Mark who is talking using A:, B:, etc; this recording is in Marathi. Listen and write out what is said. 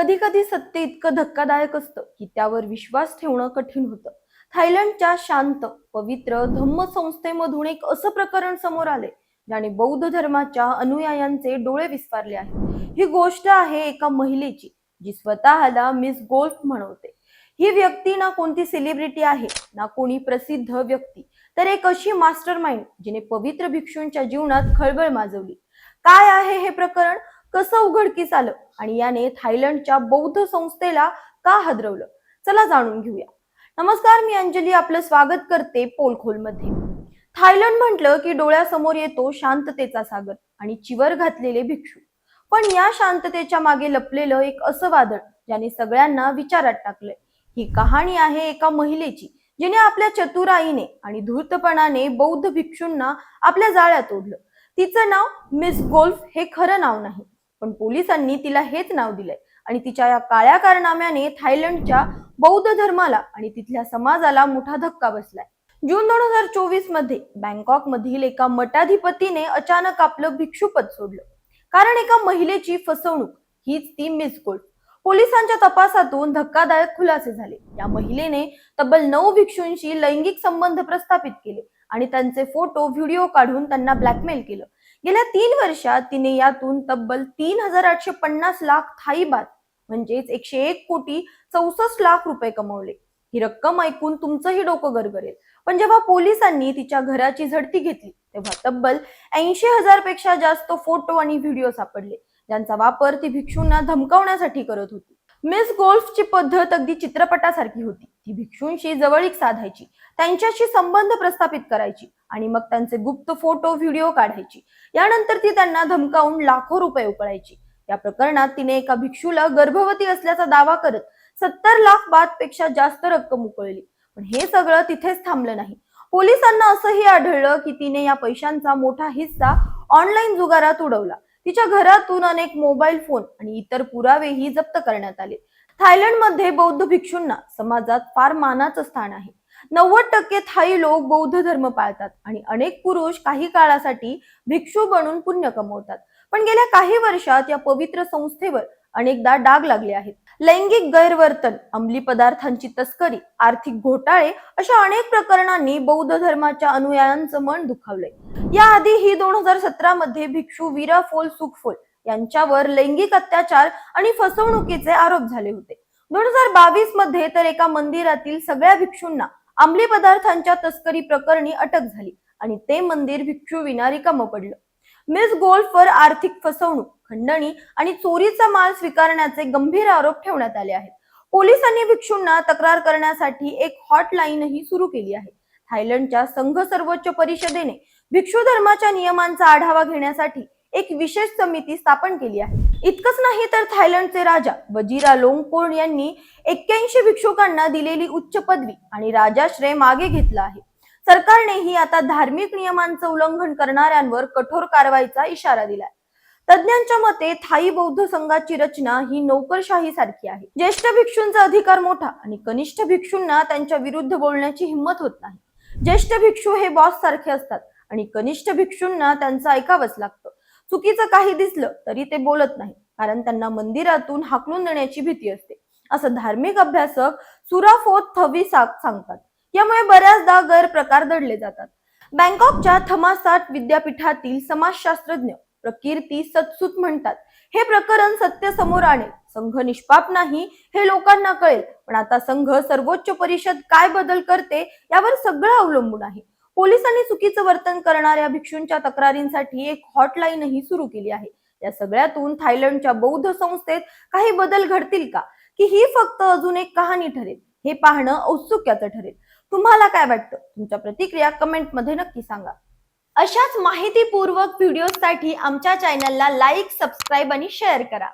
A: कधी कधी सत्य इतकं धक्कादायक असतं की त्यावर विश्वास ठेवणं कठीण होतं. थायलंडच्या शांत पवित्र धम्म संस्थेमधून एक असं प्रकरण समोर आले ज्याने बौद्ध धर्माच्या अनुयायांचे डोळे विस्फारले आहेत. ही गोष्ट आहे एका महिलेची जी स्वतःला मिस गोल्फ म्हणवते. ही व्यक्ती ना कोणती सेलिब्रिटी आहे ना कोणी प्रसिद्ध व्यक्ती तर एक अशी मास्टर माइंड जिने पवित्र भिक्षूंच्या जीवनात खळबळ माजवली. काय आहे हे प्रकरण? कसं उघडकीस आलं? आणि याने थायलंडच्या बौद्ध संस्थेला का हादरवलं? चला जाणून घेऊया. नमस्कार मी अंजली. आपलं स्वागत करते पोलखोलमध्ये. थायलंड म्हटलं की डोळ्यासमोर येतो शांततेचा सागर आणि चिवर घातलेले भिक्षू. पण या शांततेच्या मागे लपलेलं एक असं वादळ ज्याने सगळ्यांना विचारात टाकलंय. ही कहाणी आहे एका महिलेची जिने आपल्या चतुराईने आणि धूर्तपणाने बौद्ध भिक्षूंना आपल्या जाळ्यात ओढलं. तिचं नाव मिस गोल्फ हे खरं नाव नाही. पण पोलिसांनी तिला हेच नाव दिलंय. आणि तिच्या या काळ्या कारनाम्याने थायलंडच्या बौद्ध धर्माला आणि तिथल्या समाजाला मोठा धक्का बसलाय. जून दोन हजार चोवीसमध्ये बँकॉक मधील एका मठाधिपतीने अचानक आपलं भिक्षुपद सोडलं. कारण एका महिलेची फसवणूक हीच ती मिस गोल्ड पोलिसांच्या तपासातून धक्कादायक खुलासे झाले. या महिलेने तब्बल नऊ भिक्षूंशी लैंगिक संबंध प्रस्थापित केले आणि त्यांचे फोटो व्हिडिओ काढून त्यांना ब्लॅकमेल केलं. गेल्या तीन वर्षात तिने यातून तब्बल तीन हजार आठशे पन्नास लाख थाई बात म्हणजेच एकशे एक कोटी चौसष्ट लाख रुपये कमवले. ही रक्कम ऐकून तुमचंही डोकं गरगरेल. पण जेव्हा पोलिसांनी तिच्या घराची झडती घेतली तेव्हा तब्बल ऐंशी हजारपेक्षा जास्त फोटो आणि व्हिडिओ सापडले ज्यांचा वापर ती भिक्षूंना धमकावण्यासाठी करत होती. मिस गोल्फची पद्धत अगदी चित्रपटासारखी होती. ती भिक्षूंशी जवळीक साधायची त्यांच्याशी संबंध प्रस्थापित करायची आणि मग त्यांचे गुप्त फोटो व्हिडिओ काढायची. यानंतर ती त्यांना धमकावून लाखो रुपये उकळायची. या प्रकरणात तिने एका भिक्षूला गर्भवती असल्याचा दावा करत सत्तर लाख बात पेक्षा जास्त रक्कम उकळली. पण हे सगळं तिथेच थांबलं नाही. पोलिसांना असंही आढळलं की तिने या पैशांचा मोठा हिस्सा ऑनलाईन जुगारात उडवला. तिच्या घरातून अनेक मोबाईल फोन आणि इतर पुरावेही जप्त करण्यात आले. थायलंडमध्ये बौद्ध भिक्षूंना समाजात फार मानाचं स्थान आहे. नव्वद टक्के थाई लोक बौद्ध धर्म पाळतात आणि अनेक पुरुष काही काळासाठी भिक्षू बनून पुण्य कमवतात. पण गेल्या काही वर्षात या पवित्र संस्थेवर अनेकदा डाग लागले आहेत. लैंगिक गैरवर्तन अंमली पदार्थांची तस्करी आर्थिक घोटाळे अशा अनेक प्रकरणांनी बौद्ध धर्माच्या अनुयायांचं मन दुखावलंय. याआधी ही दोन हजार सतरा मध्ये भिक्षू वीरा फोल सुखफोल यांच्यावर लैंगिक अत्याचार आणि फसवणुकीचे आरोप झाले होते. दोन हजार बावीसमध्ये तर एका मंदिरातील सगळ्या भिक्षूंना अंमली पदार्थांच्या तस्करी प्रकरणी अटक झाली आणि ते मंदिर भिक्षू विना रिकामं पडलं. मिस गोल्फवर आर्थिक फसवणूक खंडणी आणि चोरीचा माल स्वीकारण्याचे गंभीर आरोप ठेवण्यात आले आहेत. पोलिसांनी भिक्षूंना तक्रार करण्यासाठी एक हॉटलाईनही सुरू केली आहे. थायलंडच्या संघ सर्वोच्च परिषदेने भिक्षू धर्माच्या नियमांचा आढावा घेण्यासाठी एक विशेष समिती स्थापन केली आहे. इतकंच नाही तर थायलंडचे राजा वजीरा लोंगपोर्न यांनी एक्क्याऐंशी भिक्षुकांना दिलेली उच्च पदवी आणि राजाश्रय मागे घेतला आहे. सरकारनेही आता धार्मिक नियमांचं उल्लंघन करणाऱ्यांवर कठोर कारवाईचा इशारा दिलाय. तज्ञांच्या मते थाई बौद्ध संघाची रचना ही नोकरशाही सारखी आहे. ज्येष्ठ भिक्षूंचा अधिकार मोठा आणि कनिष्ठ भिक्षूंना त्यांच्या विरुद्ध बोलण्याची हिंमत होत नाही. ज्येष्ठ भिक्षू हे बॉस सारखे असतात आणि कनिष्ठ भिक्षूंना त्यांचं ऐकावंच लागतं. चुकीचं काही दिसलं तरी ते बोलत नाही कारण त्यांना मंदिरातून हाकलून देण्याची भीती असते. असं धार्मिक अभ्यासक सुराफोत थवी सांगतात. यामुळे बऱ्याचदा गैरप्रकार दडले जातात. बँकॉकच्या थमासाट विद्यापीठातील समाजशास्त्रज्ञ प्रकीर्ती सत्सुत म्हणतात हे प्रकरण सत्य समोर आणेल. संघ निष्पाप नाही हे लोकांना कळेल. पण आता संघ सर्वोच्च परिषद काय बदल करते यावर सगळं अवलंबून आहे. पोलिसांनी चुकीचं वर्तन करणाऱ्या भिक्षूंच्या तक्रारींसाठी एक हॉटलाईनही सुरू केली आहे. या सगळ्यातून थायलंडच्या बौद्ध संस्थेत काही बदल घडतील का? की ही फक्त अजून एक कहाणी ठरेल? हे पाहणं औत्सुक्याचं ठरेल. तुम्हाला काय वाटतं? तुमच्या प्रतिक्रिया कमेंटमध्ये नक्की सांगा. अशाच माहितीपूर्वक व्हिडिओसाठी आमच्या चॅनलला लाईक सबस्क्राईब आणि शेअर करा.